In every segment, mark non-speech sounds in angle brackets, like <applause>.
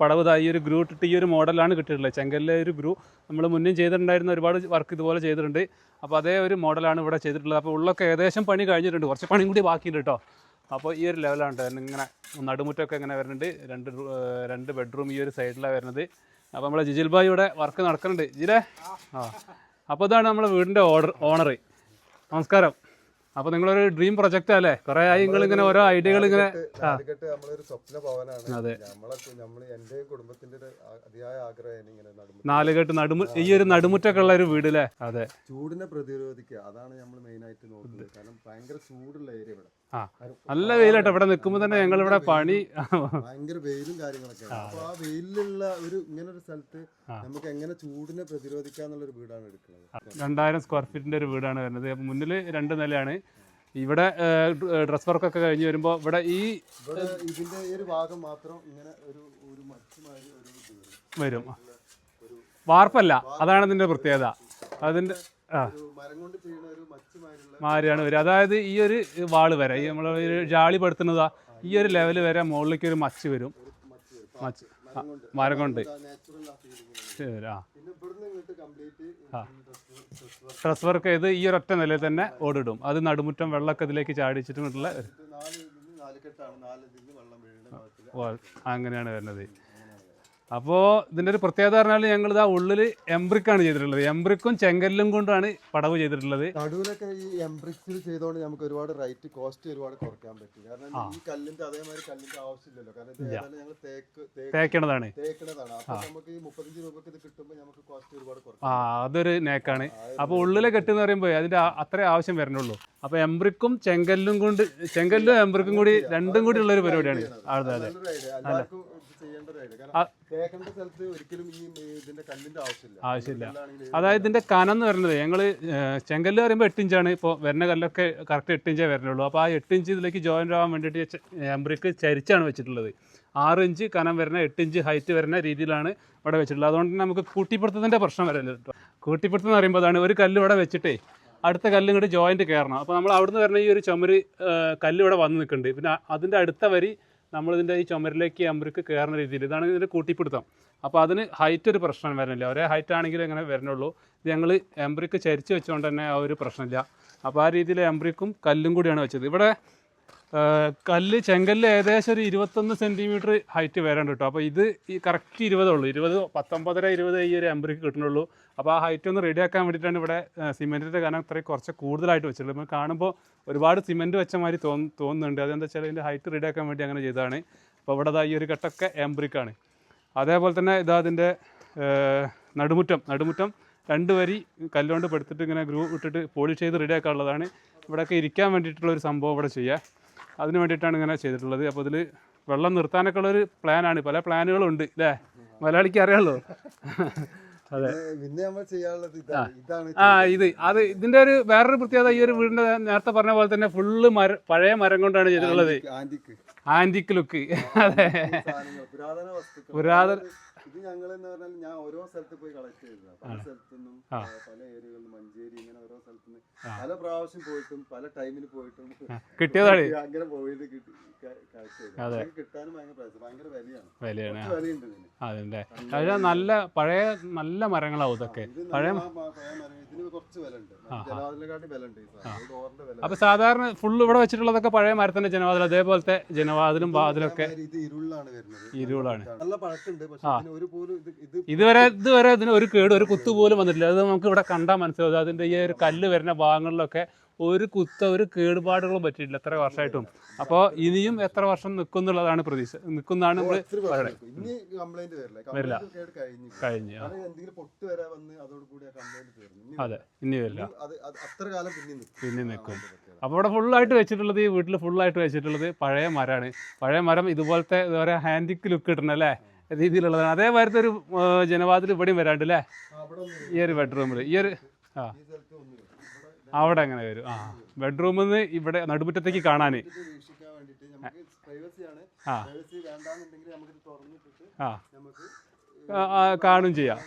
പടവ് ദാ ഈ ഒരു ഗ്രൂ ഇട്ടിട്ട് ഈ ഒരു മോഡലാണ് കിട്ടിയിട്ടുള്ളത്. ചെങ്കലിലെ ഒരു ഗ്രൂ നമ്മൾ മുന്നേ ചെയ്തിട്ടുണ്ടായിരുന്ന ഒരുപാട് വർക്ക് ഇതുപോലെ ചെയ്തിട്ടുണ്ട്. അപ്പോൾ അതേ ഒരു മോഡലാണ് ഇവിടെ ചെയ്തിട്ടുള്ളത്. അപ്പോൾ ഉള്ളൊക്കെ ഏകദേശം പണി കഴിഞ്ഞിട്ടുണ്ട്. കുറച്ച് പണിയും കൂടി ബാക്കിയുണ്ട് കേട്ടോ അപ്പോൾ ഈ ഒരു ലെവലാണ്. ഇങ്ങനെ നടുമുറ്റമൊക്കെ ഇങ്ങനെ വരുന്നുണ്ട്. രണ്ട് രണ്ട് ബെഡ്റൂം ഈ ഒരു സൈഡിലാണ് വരുന്നത്. അപ്പോൾ നമ്മളെ ജിജിൽ ഭായ് ഇവിടെ വർക്ക് നടക്കുന്നുണ്ട്. ജിലേ ആ. അപ്പോൾ ഇതാണ് നമ്മുടെ വീടിന്റെ ഓർഡർ ഓണർ നമസ്കാരം. അപ്പോൾ നിങ്ങളൊരു ഡ്രീം പ്രൊജക്റ്റ് അല്ലേ? കുറെ ആയി നിങ്ങൾ ഇങ്ങനെ ഓരോ ഐഡിയകൾ ഇങ്ങനെ അതെ. നാലുകെട്ട് നടുമു ഈ ഒരു നടുമുറ്റൊക്കെ ഉള്ള ഒരു വീട് അല്ലേ? അതെ. ചൂടിനെ പ്രതിരോധിക്കുക. അതാണ് നമ്മൾ മെയിൻ ആയിട്ട് നോക്കുന്നത്. കാരണം ഭയങ്കര ചൂടുള്ള ഏരിയ ഇവിടെ. ആ. നല്ല വെയിലാട്ടോ. ഇവിടെ നിൽക്കുമ്പോൾ തന്നെ ഞങ്ങൾ ഇവിടെ പണി ഭയങ്കര വെയിലും കാര്യങ്ങളൊക്കെ അപ്പൊ ആ വെയിലുള്ള ഒരു ഇങ്ങനെ ഒരു സ്ഥലത്ത് നമുക്ക് എങ്ങനെ ചൂടിനെ പ്രതിരോധിക്കാന്നുള്ള ഒരു വീടാണ് എടുക്കുന്നത്. രണ്ടായിരം സ്ക്വയർ ഫീറ്റിന്റെ ഒരു വീടാണ് വരുന്നത്. മുന്നിൽ രണ്ട് നിലയാണ്. ഇവിടെ ഡ്രസ് വർക്ക് ഒക്കെ കഴിഞ്ഞ് വരുമ്പോൾ ഇവിടെ ഈ ഇതിന്റെ ഈ ഒരു ഭാഗം മാത്രം ഇങ്ങനെ ഒരു ഒരു. വരും. വാർപ്പല്ല. അതാണ് ഇതിന്റെ പ്രത്യേകത. അതിന്റെ മാരിയാണ് വരിക. അതായത് ഈ ഒരു വാൾ വരെ ഈ നമ്മൾ ഒരു ജാളി പെടുത്തുന്നതാ ഈ ഒരു ലെവൽ വരെ മുകളിലേക്ക് ഒരു മച്ച് വരും. മച്ച് മരം കൊണ്ട്. ആ ഡ്രസ് വർക്ക് ചെയ്ത് ഈ ഒരൊറ്റ നിലയിൽ തന്നെ ഓടിടും. അത് നടുമുറ്റം വെള്ളമൊക്കെ ഇതിലേക്ക് ചാടിച്ചിട്ടുള്ള അങ്ങനെയാണ് വരുന്നത്. അപ്പോൾ ഇതിന്റെ ഒരു പ്രത്യേകത പറഞ്ഞാൽ ഞങ്ങൾ ഇതാ ഉള്ളിൽ എംബ്രിക്കാണ് ചെയ്തിട്ടുള്ളത്. എംബ്രിക്കും ചെങ്കല്ലും കൊണ്ടാണ് പടവ് ചെയ്തിട്ടുള്ളത്. നടുവിലൊക്കെ ഈ എംബ്രിക്സിൽ ചെയ്തുകൊണ്ട് നമുക്ക് ഒരുപാട് റൈറ്റ് കോസ്റ്റ് ഒരുപാട് കുറയ്ക്കാൻ പറ്റും. കാരണം ഈ കല്ലിന്റെ അതേമാതിരി കല്ലിന്റെ ആവശ്യമില്ലല്ലോ. കാരണം ഇത് ഏതായാലും ഞങ്ങൾ തേക്ക് തേക്ക് തേക്കണതാണ്. തേക്കണതാണ്. അപ്പൊ നമുക്ക് ഈ മുപ്പത്തഞ്ച് രൂപക്ക് ഇത് കിട്ടുമ്പോൾ നമുക്ക് കോസ്റ്റ് ഒരുപാട് ആ കുറയ്ക്കാം അതൊരു നേക്കാണ്. അപ്പോൾ ഉള്ളിലെ കെട്ടെന്ന് പറയുമ്പോൾ അതിന്റെ അത്ര ആവശ്യം വരണുള്ളൂ. അപ്പോൾ എംബ്രിക്കും ചെങ്കല്ലും കൊണ്ട് ചെങ്കല്ലും എംബ്രിക്കും കൂടി രണ്ടും കൂടി ഉള്ള ഉള്ളൊരു പരിപാടിയാണ്. അതെ അതെ. ആവശ്യമില്ല. ആവശ്യമില്ല. അതായത് ഇതിന്റെ കനം എന്ന് പറയുന്നത് ഞങ്ങൾ ചെങ്കല്ല് പറയുമ്പോൾ എട്ട് ഇഞ്ചാണ്. ഇപ്പോൾ വരുന്ന കല്ലൊക്കെ കറക്റ്റ് എട്ട് ഇഞ്ചേ വരുന്നുള്ളൂ അപ്പോൾ ആ എട്ട് ഇഞ്ച് ഇതിലേക്ക് ജോയിന്റ് ആവാൻ വേണ്ടിയിട്ട് എംബ്രിക്ക് ചരിച്ചാണ് വെച്ചിട്ടുള്ളത്. ആറ് ഇഞ്ച് കനം വരുന്ന എട്ട് ഇഞ്ച് ഹൈറ്റ് വരുന്ന രീതിയിലാണ് ഇവിടെ വെച്ചിട്ടുള്ളത്. അതുകൊണ്ട് തന്നെ നമുക്ക് കൂട്ടിപ്പിടുത്തത്തിന്റെ പ്രശ്നം വരല്ലോ കേട്ടോ. കൂട്ടിപ്പിടുത്തം എന്ന് പറയുമ്പോൾ അതാണ് ഒരു കല്ല് ഇവിടെ വെച്ചിട്ടേ അടുത്ത കല്ല് ഇങ്ങോട്ട് ജോയിന്റ് കയറണം. അപ്പോൾ നമ്മൾ അവിടുന്ന് വരുന്ന ഈ ഒരു ചുമര് കല്ല് ഇവിടെ വന്ന് നിൽക്കുന്നുണ്ട്. പിന്നെ അതിന്റെ അടുത്ത വരി നമ്മളിതിന്റെ ഈ ചുമരിലേക്ക് അമ്പർക്ക് കയറുന്ന രീതിയിൽ ഇതാണ് ഇതിന്റെ കൂട്ടിപ്പിടുത്തം. അപ്പോൾ അതിന് ഹൈറ്റ് ഒരു പ്രശ്നം വരുന്നില്ല ഒരേ ഹൈറ്റ് ആണെങ്കിലും ഇങ്ങനെ വരുന്നുള്ളൂ ഇത് ഞങ്ങൾ എംബ്രിക്ക് ചരിച്ച് വെച്ചുകൊണ്ട് തന്നെ ആ ഒരു പ്രശ്നമില്ല. അപ്പോൾ ആ രീതിയിൽ എംബ്രിക്കും കല്ലും കൂടിയാണ് വെച്ചത്. ഇവിടെ കല്ല് ചെങ്കല്ല് ഏകദേശം ഒരു ഇരുപത്തൊന്ന് സെന്റിമീറ്റർ ഹൈറ്റ് വരാണ്ട് കേട്ടോ. അപ്പോൾ ഇത് ഈ കറക്റ്റ് ഇരുപതേ ഉള്ളൂ. ഇരുപത് പത്തൊമ്പതര ഇരുപത് ഈ ഒരു എംബ്രിക്ക് കിട്ടുന്നുള്ളൂ അപ്പോൾ ആ ഹൈറ്റ് ഒന്ന് റെഡി ആക്കാൻ വേണ്ടിയിട്ടാണ് ഇവിടെ സിമെന്റിന്റെ കനം ഇത്രയും കുറച്ച് കൂടുതലായിട്ട് വെച്ചിട്ടുള്ളത്. നമ്മൾ കാണുമ്പോൾ ഒരുപാട് സിമെന്റ് വെച്ച മാതിരി തോന്നു തോന്നുന്നുണ്ട്. അതെന്താ വെച്ചാൽ ഇതിന്റെ ഹൈറ്റ് റെഡി ആക്കാൻ വേണ്ടി അങ്ങനെ ചെയ്തതാണ്. അപ്പോൾ ഇവിടെ ഈ ഒരു കെട്ടൊക്കെ എംബ്രിക്കാണ് അതേപോലെ തന്നെ ഇതാ അതിന്റെ നടുമുറ്റം. നടുമുറ്റം രണ്ട് വരി കല്ലുകൊണ്ട് പെടുത്തിട്ട് ഇങ്ങനെ ഗ്രൂ ഇട്ടിട്ട് പോളിഷ് ചെയ്ത് റെഡിയാക്കാനുള്ളതാണ് ഇവിടെയൊക്കെ ഇരിക്കാൻ വേണ്ടിയിട്ടുള്ള ഒരു സംഭവം ഇവിടെ ചെയ്യുക അതിന് വേണ്ടിയിട്ടാണ് ഇങ്ങനെ ചെയ്തിട്ടുള്ളത്. അപ്പോൾ ഇതിൽ വെള്ളം നിർത്താനൊക്കെ ഉള്ളൊരു പ്ലാനാണ്. പല പ്ലാനുകളും ഉണ്ട് അല്ലേ മലയാളിക്ക് അറിയാമല്ലോ അതെ. പിന്നെ- നമ്മൾ ചെയ്യാനുള്ളത് ഇതാണ് ആ ഇത്. അത് ഇതിന്റെ ഒരു വേറൊരു പ്രത്യേകത ഈ ഒരു വീടിന്റെ നേരത്തെ പറഞ്ഞ പോലെ തന്നെ ഫുള്ള് മര പഴയ മരം കൊണ്ടാണ് ചെയ്തിട്ടുള്ളത്. Antique look. അതെ. പുരാതന ഇത് ഞങ്ങൾ എന്ന് പറഞ്ഞാൽ ഞാൻ ഓരോ സ്ഥലത്ത് പോയി കളക്ട് ചെയ്തതാണ് പല സ്ഥലത്തുനിന്നും പല ഏരിയകളിൽ നിന്ന് മഞ്ചേരി ഇങ്ങനെ ഓരോ സ്ഥലത്തുനിന്ന് പല പ്രാവശ്യം പോയിട്ടും പല ടൈമിൽ പോയിട്ടും കിട്ടിയതാണ് <laughs> അങ്ങനെ പോയത് കിട്ടി. ചെയ്തത് അതെ. വിലയാണ്. അതിന്റെ പക്ഷേ നല്ല പഴയ നല്ല മരങ്ങളാവും ഇതൊക്കെ. പഴയ അപ്പൊ സാധാരണ ഫുള്ള് ഇവിടെ വെച്ചിട്ടുള്ളതൊക്കെ പഴയ മരത്തിന്റെ ജനവാതിൽ അതേപോലത്തെ ജനവാതിലും വാതിലൊക്കെ ഇരുളാണ്. ഇതുവരെ ഇതുവരെ ഇതിന് ഒരു കേട് ഒരു കുത്തു പോലും വന്നിട്ടില്ല. അത് നമുക്ക് ഇവിടെ കണ്ടാൽ മനസ്സിലാവും അതിന്റെ ഈ ഒരു കല്ല് വരുന്ന ഭാഗങ്ങളിലൊക്കെ ഒരു കുത്ത ഒരു കേടുപാടുകളും പറ്റിയിട്ടില്ല. എത്ര വർഷമായിട്ടും. അപ്പോൾ ഇനിയും എത്ര വർഷം നിൽക്കും എന്നുള്ളതാണ് പ്രതീക്ഷ നിൽക്കുന്നതാണ് നമ്മൾ വരില്ല. കഴിഞ്ഞു. അതെ ഇനി വരില്ല. പിന്നെ നിൽക്കും. അപ്പോൾ ഇവിടെ ഫുള്ളായിട്ട് വെച്ചിട്ടുള്ളത് ഈ വീട്ടിൽ ഫുള്ളായിട്ട് വെച്ചിട്ടുള്ളത് പഴയ മരമാണ്. പഴയ മരം ഇതുപോലത്തെ എന്താ പറയുക ഹാൻഡിക്ക് ലുക്ക് കിട്ടണം അല്ലേ? രീതിയിലുള്ളതാണ്. അതേമാതിരത്തെ ഒരു ജനവാതിൽ ഇവിടെയും വരാണ്ട് അല്ലേ? ഈ ഒരു ബെഡ്റൂമിൽ ഈ ഒരു ആ. അവിടെ അങ്ങനെ വരും. ആ ബെഡ്റൂമിൽ നിന്ന് ഇവിടെ നടുമുറ്റത്തേക്ക് കാണാൻ ആണ്. ആ. കാണും ചെയ്യാം.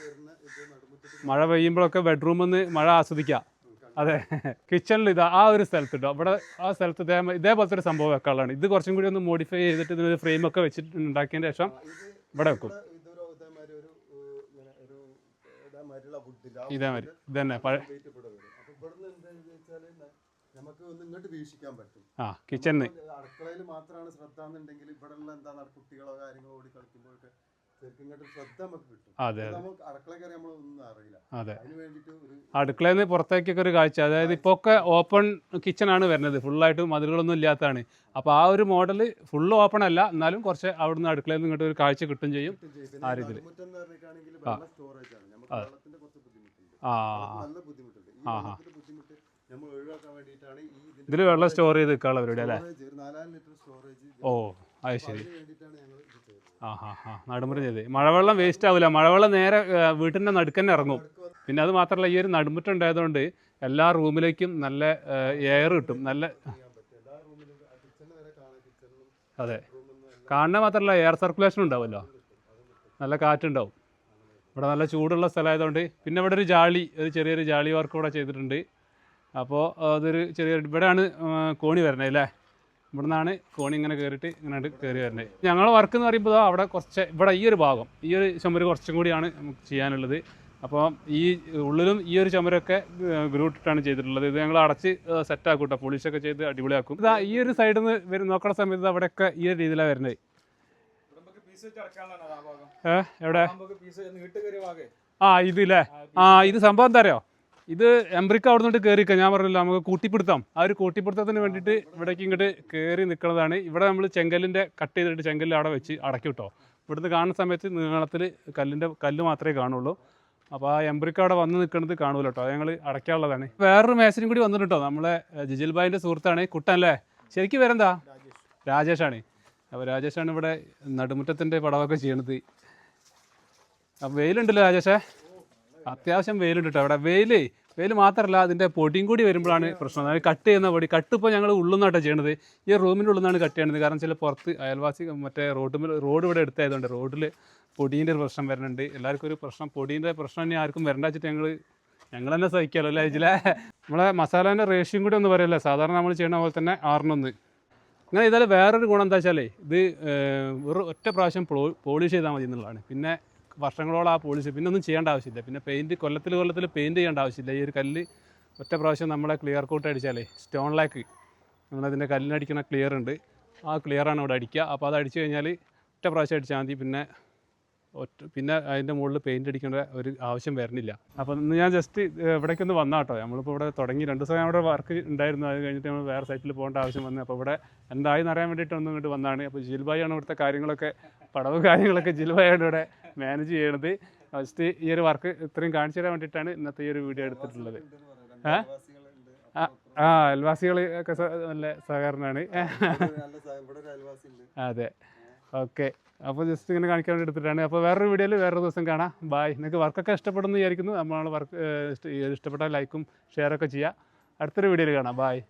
മഴ പെയ്യുമ്പോഴൊക്കെ ബെഡ്റൂമിൽ നിന്ന് മഴ ആസ്വദിക്കാം അതെ. കിച്ചണിൽ ഇതാ ആ ഒരു സ്ഥലത്ത് കേട്ടോ അവിടെ ആ സ്ഥലത്ത് ഇതേ ഇതേപോലത്തെ ഒരു സംഭവം വെക്കാനുള്ളതാണ്. ഇത് കുറച്ചും കൂടി ഒന്ന് മോഡിഫൈ ചെയ്തിട്ട് ഇതിനൊരു ഫ്രെയിമൊക്കെ വെച്ചിട്ട് ഉണ്ടാക്കിയതിന് ശേഷം ഇവിടെ വെക്കും. ഇതേമാതിരി ഇതന്നെ. പഴയ ഇവിടുന്ന് എന്താണെന്ന് വെച്ചാൽ നമുക്ക് ഒന്ന് ഇങ്ങോട്ട് വീക്ഷിക്കാൻ പറ്റും. ആ കിച്ചണിൽ അടുക്കളയിൽ മാത്രമാണ് ശ്രദ്ധ എന്നുണ്ടെങ്കിൽ ഇവിടെ ഉള്ള എന്താ കുട്ടികളോ കാര്യങ്ങളോ ഓടി കളിക്കുമ്പോഴൊക്കെ ശരിക്കും ഇങ്ങോട്ട് ശ്രദ്ധ നമുക്ക് കിട്ടും. നമുക്ക് അടുക്കള കയറി നമ്മൾ ഒന്നും ഒരു അടുക്കളയിൽ നിന്ന് പുറത്തേക്കൊക്കെ ഒരു കാഴ്ച. അതായത് ഇപ്പോൾ ഒക്കെ ഓപ്പൺ കിച്ചൺ ആണ് വരുന്നത്. ഫുള്ളായിട്ട് മതിലുകളൊന്നും ഇല്ലാത്തതാണ്. അപ്പോൾ ആ ഒരു മോഡൽ ഫുള്ള് ഓപ്പൺ അല്ല. എന്നാലും കുറച്ച് അവിടുന്ന് അടുക്കളയിൽ നിന്ന് ഇങ്ങോട്ട് ഒരു കാഴ്ച കിട്ടും ചെയ്യും. ആ രീതിയിൽ. ആ. എന്ന് ആ ബുദ്ധിമുട്ട് നമ്മൾ ഒഴിവാക്കാൻ വേണ്ടിയിട്ടാണ് ഈ ഇതിന്റെ ഇതിൽ വെള്ളം സ്റ്റോർ ചെയ്ത് വെക്കാനുള്ള പരിപാടി അല്ലേ? സ്റ്റോറേജ് ഒരു നാലായിരം ലിറ്റർ സ്റ്റോറേജ് ഓ അത് ശരി. അതിന് വേണ്ടിയിട്ടാണ് ഞങ്ങൾ ഇത് ചെയ്തത്. ആ ഹാ ഹാ നടുമുറി ചെയ്ത്. മഴവെള്ളം വേസ്റ്റ് ആവില്ല മഴവെള്ളം നേരെ ഏ, വീട്ടിന്റെ നടുക്കന്നെ ഇറങ്ങും. പിന്നെ അത് മാത്രമല്ല ഈ ഒരു നടുമുറ്റം ഉണ്ടായതുകൊണ്ട് എല്ലാ റൂമിലേക്കും നല്ല എയർ കിട്ടും. നല്ല ചെയ്യാൻ പറ്റും. എല്ലാ റൂമിലും കിച്ചൺ വരെ കാണാം. കിച്ചണിലും അതെ. റൂമിൽ കാണുന്ന മാത്രമല്ല എയർ സർക്കുലേഷൻ ഉണ്ടാവുമല്ലോ. നല്ല കാറ്റുണ്ടാവും. ഇവിടെ നല്ല ചൂടുള്ള സ്ഥലമായതുകൊണ്ട് പിന്നെ ഇവിടെ ഒരു ജാളി ഒരു ചെറിയൊരു ജാളി വർക്ക് കൂടെ ചെയ്തിട്ടുണ്ട്. അപ്പോൾ അതൊരു ചെറിയൊരു ഇവിടെയാണ് കോണി വരണത് അല്ലേ? ഇവിടെ നിന്നാണ് കോണി ഇങ്ങനെ കയറിയിട്ട് ഇങ്ങനെ കയറി വരണത് ഞങ്ങൾ വർക്ക് എന്ന് പറയുമ്പോൾ അവിടെ കുറച്ച് ഇവിടെ ഈ ഒരു ഭാഗം ഈ ഒരു ചുമര് കുറച്ചും കൂടിയാണ് നമുക്ക് ചെയ്യാനുള്ളത്. അപ്പോൾ ഈ ഉള്ളിലും ഈ ഒരു ചുമരൊക്കെ ഗ്രൂട്ടിട്ടാണ് ചെയ്തിട്ടുള്ളത്. ഇത് ഞങ്ങൾ അടച്ച് സെറ്റാക്കും കേട്ടോ പോളിഷൊക്കെ ചെയ്ത് അടിപൊളിയാക്കും. ഇതാ ഈ ഒരു സൈഡിൽ നിന്ന് നോക്കുന്ന സമയത്ത് അവിടെയൊക്കെ ഈ ഒരു രീതിയിലാണ് വരുന്നത് നമുക്ക് പീസ് വെച്ച് അടക്കാനുള്ളതാണ് ആ ഭാഗം ഏ? എവിടെ? ആ ഇതില്ലേ ആ ഇത് സംഭവം എന്താ അറിയോ? ഇത് എംബ്രിക്ക് അവിടെ നിന്നിട്ട് കയറിക്ക? ഞാൻ പറഞ്ഞില്ല നമുക്ക് കൂട്ടിപ്പിടുത്തം. ആ ഒരു കൂട്ടിപ്പിടുത്തത്തിന് വേണ്ടിയിട്ട് ഇവിടേക്ക് ഇങ്ങോട്ട് കയറി നിൽക്കുന്നതാണ്. ഇവിടെ നമ്മൾ ചെങ്കലിന്റെ കട്ട് ചെയ്തിട്ട് ചെങ്കലിൽ അവിടെ വെച്ച് അടക്കി വിട്ടോ ഇവിടുന്ന് കാണുന്ന സമയത്ത് നീളത്തിൽ കല്ലിന്റെ കല്ല് മാത്രമേ കാണുള്ളൂ. അപ്പോൾ ആ എംബ്രിക്ക് അവിടെ വന്ന് നിൽക്കുന്നത് കാണൂല കേട്ടോ അത് ഞങ്ങൾ അടയ്ക്കാനുള്ളതാണ്. വേറൊരു മേശനും കൂടി വന്നിട്ടോ നമ്മളെ ജിജിൽ ബായിന്റെ സുഹൃത്താണ്. കുട്ടൻ അല്ലേ? ശരിക്കും പേരെന്താ? രാജേഷാണ്. അപ്പോൾ രാജേഷാണ് ഇവിടെ നടുമുറ്റത്തിന്റെ പടമൊക്കെ ചെയ്യണത്. അപ്പോൾ വെയിലുണ്ടല്ലോ രാജേഷേ? അത്യാവശ്യം വെയിലുണ്ട് കേട്ടോ അവിടെ വെയിൽ വെയിൽ മാത്രമല്ല അതിന്റെ പൊടിയും കൂടി വരുമ്പോഴാണ് പ്രശ്നം. അതായത് കട്ട് ചെയ്യുന്ന പൊടി കട്ട് ഇപ്പോൾ ഞങ്ങൾ ഉള്ളുന്നാട്ടോ ചെയ്യണത്. ഈ റൂമിന്റെ ഉള്ളിൽ കട്ട് ചെയ്യണത്. കാരണം ചില പുറത്ത് അയൽവാസി മറ്റേ റോഡ് റോഡ് ഇവിടെ എടുത്തായതുകൊണ്ട് റോഡിൽ പൊടീന്റെ ഒരു പ്രശ്നം വരുന്നുണ്ട്. എല്ലാവർക്കും ഒരു പ്രശ്നം പൊടീന്റെ പ്രശ്നം ഇനി ആർക്കും വരണ്ട വെച്ചിട്ട് ഞങ്ങൾ ഞങ്ങൾ തന്നെ സഹിക്കാമല്ലോ അല്ലേ ഇതിലെ നമ്മളെ മസാലേന്റെ റേഷ്യം കൂടി ഒന്ന് പറയല്ലേ? സാധാരണ നമ്മൾ ചെയ്യണ പോലെ തന്നെ ആറിനൊന്ന്. അങ്ങനെ ചെയ്താൽ വേറൊരു ഗുണം എന്താ വെച്ചാലേ ഇത് വെറും ഒറ്റ പ്രാവശ്യം പോളിഷ് ചെയ്താൽ മതി എന്നുള്ളതാണ്. പിന്നെ വർഷങ്ങളോളം ആ പോളിഷ് പിന്നെ ഒന്നും ചെയ്യേണ്ട ആവശ്യമില്ല. പിന്നെ പെയിന്റ് കൊല്ലത്തിൽ കൊല്ലത്തിൽ പെയിന്റ് ചെയ്യേണ്ട ആവശ്യമില്ല. ഈ ഒരു കല്ല് ഒറ്റ പ്രാവശ്യം നമ്മളെ ക്ലിയർ കോട്ട് അടിച്ചാലേ സ്റ്റോൺ ലാക്ക് നമ്മളതിന്റെ കല്ലിനടിക്കുന്ന ക്ലിയർ ഉണ്ട്. ആ ക്ലിയറാണ് അവിടെ അടിക്കുക. അപ്പോൾ അത് അടിച്ചു കഴിഞ്ഞാൽ ഒറ്റ പ്രാവശ്യം അടിച്ചാൽ മതി. പിന്നെ പിന്നെ അതിന്റെ മുകളിൽ പെയിന്റ് അടിക്കേണ്ട ഒരു ആവശ്യം വരുന്നില്ല. അപ്പോൾ ഇന്ന് ഞാൻ ജസ്റ്റ് ഇവിടേക്ക് ഒന്ന് വന്നാ കേട്ടോ നമ്മളിപ്പോൾ ഇവിടെ തുടങ്ങി. രണ്ട് ദിവസം അവിടെ വർക്ക് ഉണ്ടായിരുന്നു. അത് കഴിഞ്ഞിട്ട് നമ്മൾ വേറെ സൈറ്റിൽ പോകേണ്ട ആവശ്യം വന്നു. അപ്പോൾ ഇവിടെ എന്തായി അറിയാൻ വേണ്ടിയിട്ട് ഒന്ന് ഇങ്ങോട്ട് വന്നതാണ് അപ്പോൾ ജിൽബായിയാണ് ഇവിടുത്തെ കാര്യങ്ങളൊക്കെ പടവ് <laughs> കാര്യങ്ങളൊക്കെ ജിൽബായാണ് ഇവിടെ മാനേജ് ചെയ്യണത്. ജസ്റ്റ് ഈ ഒരു വർക്ക് ഇത്രയും കാണിച്ചു തരാൻ വേണ്ടിയിട്ടാണ് ഇന്നത്തെ ഈ ഒരു വീഡിയോ എടുത്തിട്ടുള്ളത്. ഏ? ആ, അയൽവാസികൾ ഒക്കെ നല്ല സഹകരണമാണ് അതെ. <laughs> ഓക്കെ. അപ്പോൾ ജസ്റ്റ് ഇങ്ങനെ കാണിക്കാൻ വേണ്ടി എടുത്തിട്ടാണ്. അപ്പോൾ വേറൊരു വീഡിയോയിൽ വേറൊരു ദിവസം കാണാം. ബായ് നിങ്ങൾക്ക് വർക്കൊക്കെ ഇഷ്ടപ്പെടുന്നു വിചാരിക്കുന്നു. നമ്മൾ വർക്ക് ഇഷ്ടപ്പെട്ട ലൈക്കും ഷെയറൊക്കെ ചെയ്യുക അടുത്തൊരു വീഡിയോയിൽ കാണാം. ബായ്